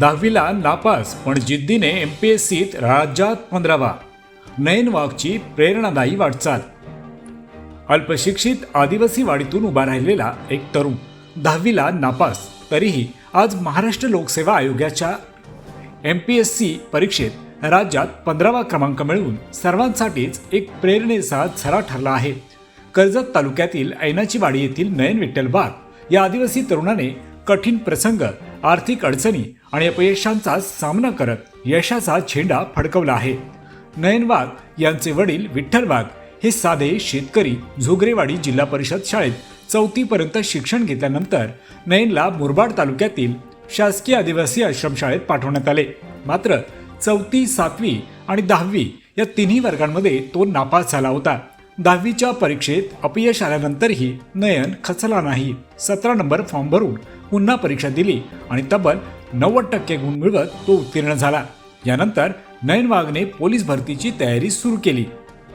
दहावीला नापास पण जिद्दीने एम पी एस सीत राज्यात पंधरावा. नयन वाघची प्रेरणादायी वाटचाल. अल्पशिक्षित आदिवासी वाडीतून उभा राहिलेला एक तरुण दहावीला नापास. तरीही आज महाराष्ट्र लोकसेवा आयोगाच्या एम पी एस सी परीक्षेत राज्यात पंधरावा क्रमांक मिळवून सर्वांसाठीच एक प्रेरणेचा झरा ठरला आहे. कर्जत तालुक्यातील ऐनाची वाडी येथील नयन विठ्ठल वाघ या आदिवासी तरुणाने कठीण प्रसंग आर्थिक अडचणी आणि अपयशांचा सामना करत यशाचा झेंडा फडकवला आहे. नयन वाघ यांचे वडील विठ्ठल वाघ हे साधे शेतकरी झुगरेवाडी जिल्हा परिषद शाळेत चौथीपर्यंत शिक्षण घेतल्यानंतर नयनला मुरबाड तालुक्यातील शासकीय आदिवासी आश्रमशाळेत पाठवण्यात आले. मात्र चौथी सातवी आणि दहावी या तिन्ही वर्गांमध्ये तो नापास झाला होता. दहावीच्या परीक्षेत अपयश आल्यानंतरही नयन खचला नाही. सतरा नंबर फॉर्म भरून पुन्हा परीक्षा दिली आणि तब्बल नव्वद टक्के गुण मिळवत तो उत्तीर्ण झाला. यानंतर नयन वाघने पोलीस भरतीची तयारी सुरू केली.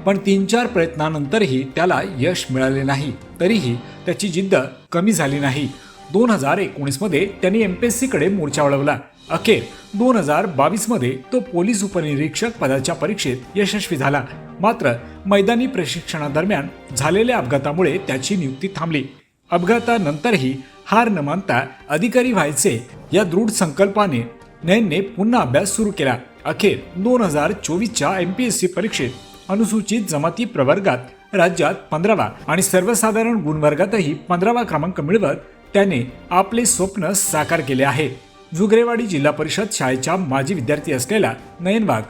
पण तीन चार प्रयत्नानंतरही त्याला यश मिळाले नाही. तरीही त्याची जिद्द कमी झाली नाही. दोन हजार एकोणीसमध्ये त्यांनी एम पी एस सीकडे मोर्चा वळवला. अखेर दोन हजार बावीसमध्ये तो पोलीस उपनिरीक्षक पदाच्या परीक्षेत यशस्वी झाला. मात्र मैदानी प्रशिक्षणादरम्यान झालेल्या अपघातामुळे त्याची नियुक्ती थांबली. अपघातानंतरही हार न मानता अधिकारी व्हायचे या दृढ संकल्पाने नयनने पुन्हा अभ्यास सुरू केला. अखेर दोन हजार चोवीसच्या एम पी एस सी परीक्षेत अनुसूचित जमाती प्रवर्गात राज्यात पंधरावा आणि सर्वसाधारण गुणवर्गातही पंधरावा क्रमांक मिळवत त्याने आपले स्वप्न साकार केले आहे. जुगरेवाडी जिल्हा परिषद शाळेच्या माजी विद्यार्थी असलेला नयन वाघ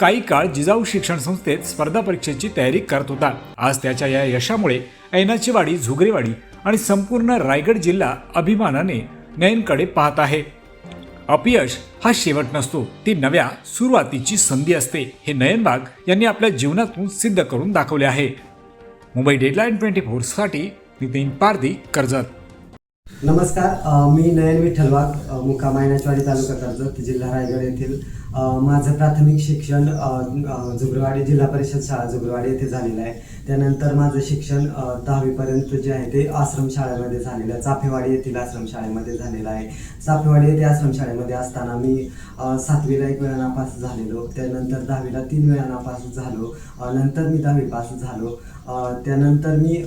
काही काळ जिजाऊ शिक्षण संस्थेत स्पर्धा परीक्षेची तयारी करत होता. आज त्याच्या या यशामुळे ऐनाचीवाडी झुगरेवाडी आणि संपूर्ण रायगड जिल्हा अभिमानाने नयनकडे पाहत आहे. अपयश हा शेवट नसतो ती नव्या सुरुवातीची संधी असते हे नयनबाग यांनी आपल्या जीवनातून सिद्ध करून दाखवले आहे. मुंबई डेडलाईन ट्वेंटी फोरसाठी नितीन पारदी कर्जत. नमस्कार मी नयन विठ्ठलवाग मायनाचवाडी तालुका कर्जत जिल्हा रायगड येथील माझं प्राथमिक शिक्षण जुगरवाडी जिल्हा परिषद शाळा जुगरवाडी येथे झालेलं आहे. त्यानंतर माझं शिक्षण दहावीपर्यंत जे आहे ते आश्रम शाळेमध्ये झालेलं आहे. चाफेवाडी येथील आश्रम शाळेमध्ये झालेलं आहे. चाफेवाडी येथे आश्रम शाळेमध्ये असताना मी सातवीला एक वेळा नापास झालेलो. त्यानंतर दहावीला तीन वेळा नापास झालो. नंतर मी दहावी पास झालो. त्यानंतर मी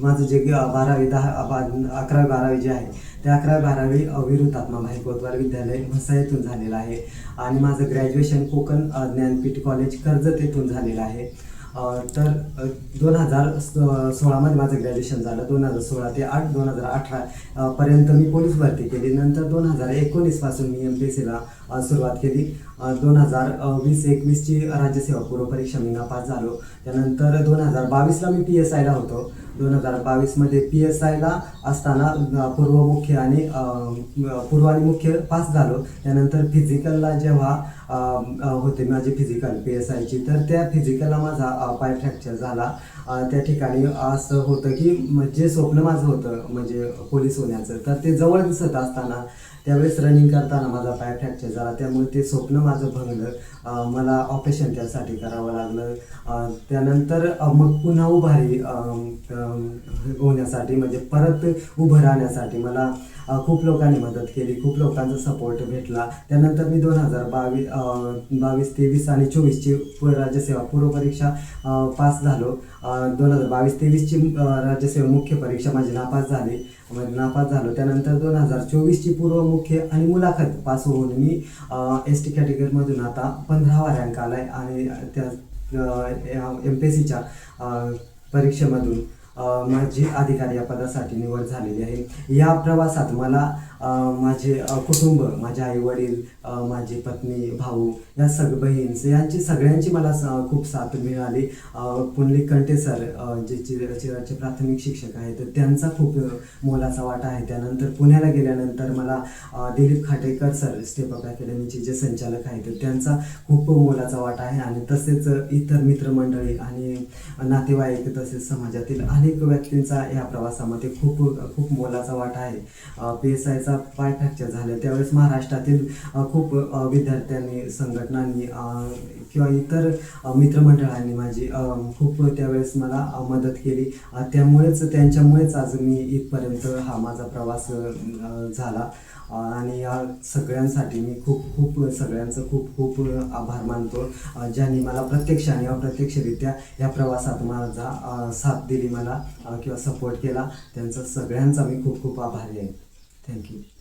माझं जे ग- बारावी दहा बा- अकरावी बारावी जे आहे ते अकरावी बारावी अ, वीर भाई कोतवाल विद्यालय म्हसा येथून झालेलं आहे. आणि माझं ग्रॅज्युएशन कोकण ज्ञानपीठ कॉलेज कर्जत येथून झालेलं आहे. तर दोन हजार सोळामध्ये माझं ग्रॅज्युएशन झालं. दोन हजार सोळा ते आठ दोन हजार अठरा पर्यंत मी पोलीस भरती केली. नंतर दोन हजार एकोणीसपासून मी एम पी सीला सुरुवात केली. दोन हजार वीस एकवीसची राज्यसेवा पूर्व परीक्षा मी नापास झालो. त्यानंतर दोन हजार बावीसला मी पी एस आयला होतो. दोन हजार बावीसमध्ये पी एस आयला असताना अ, पूर्व मुख्य आणि पूर्व आणि मुख्य पास झालो. त्यानंतर फिजिकलला जेव्हा होते माझी फिजिकल पी एस आयची तर त्या फिजिकलला माझा पाय फ्रॅक्चर झाला. त्या ठिकाणी असं होतं की जे स्वप्न माझं होतं म्हणजे पोलीस होण्याचं तर ते जवळ दिसत असताना त्यावेळेस रनिंग करताना माझा पाय फ्रॅक्चर झाला. त्यामुळे ते स्वप्न माझं भंगलं मला ऑपरेशन त्यासाठी करावं लागलं. त्यानंतर मग पुन्हा उभारी होण्यासाठी म्हणजे परत उभं राहण्यासाठी मला खूप लोकांनी मदत केली खूप लोकांचा सपोर्ट भेटला. त्यानंतर मी दोन हजार बावीस बावीस तेवीस आणि चोवीसची राज्यसेवा पूर्व परीक्षा पास झालो. दोन हजार बावीस तेवीसची राज्यसेवा मुख्य परीक्षा माझी नापास झाली. म्हणजे नापास झालो. त्यानंतर दोन हजार चोवीसची पूर्व मुख्य आणि मुलाखत पास होऊन मी एस टी कॅटेगरीमधून आता पंधरावा रँक आला आहे आणि त्या एम पी एस सीच्या परीक्षेमधून माझी अधिकारी या पदासाठी निवड झालेली आहे. या प्रवासात मला माझे कुटुंब माझे आई वडील माझी पत्नी भाऊ या सग बहीण यांची सगळ्यांची मला सा खूप साथ मिळाली. अ, कंटे सर जे चिराचे प्राथमिक शिक्षक आहेत तर त्यांचा खूप मोलाचा वाटा आहे. त्यानंतर पुण्याला गेल्यानंतर मला Dilip Khatekar sir step up अकॅडमीचे जे संचालक आहेत त्यांचा खूप मोलाचा वाटा आहे. आणि तसेच इतर मित्रमंडळी आणि नातेवाईक तसेच समाजातील अनेक व्यक्तींचा या प्रवासामध्ये खूप खूप मोलाचा वाटा आहे. पी एस आयचा त्याचा पाय फ्रॅक्चर झालं. त्यावेळेस महाराष्ट्रातील खूप विद्यार्थ्यांनी संघटनांनी किंवा इतर मित्रमंडळांनी माझी खूप त्यावेळेस मला मदत केली. त्यामुळेच त्यांच्यामुळेच आज मी इथपर्यंत हा माझा प्रवास झाला. आणि या सगळ्यांसाठी मी खूप खूप सगळ्यांचं खूप खूप आभार मानतो. ज्यांनी मला प्रत्यक्ष आणि अप्रत्यक्षरित्या या प्रवासात माझा साथ दिली मला किंवा सपोर्ट केला. त्यांचा सगळ्यांचा मी खूप खूप आभारी आहे. Thank you.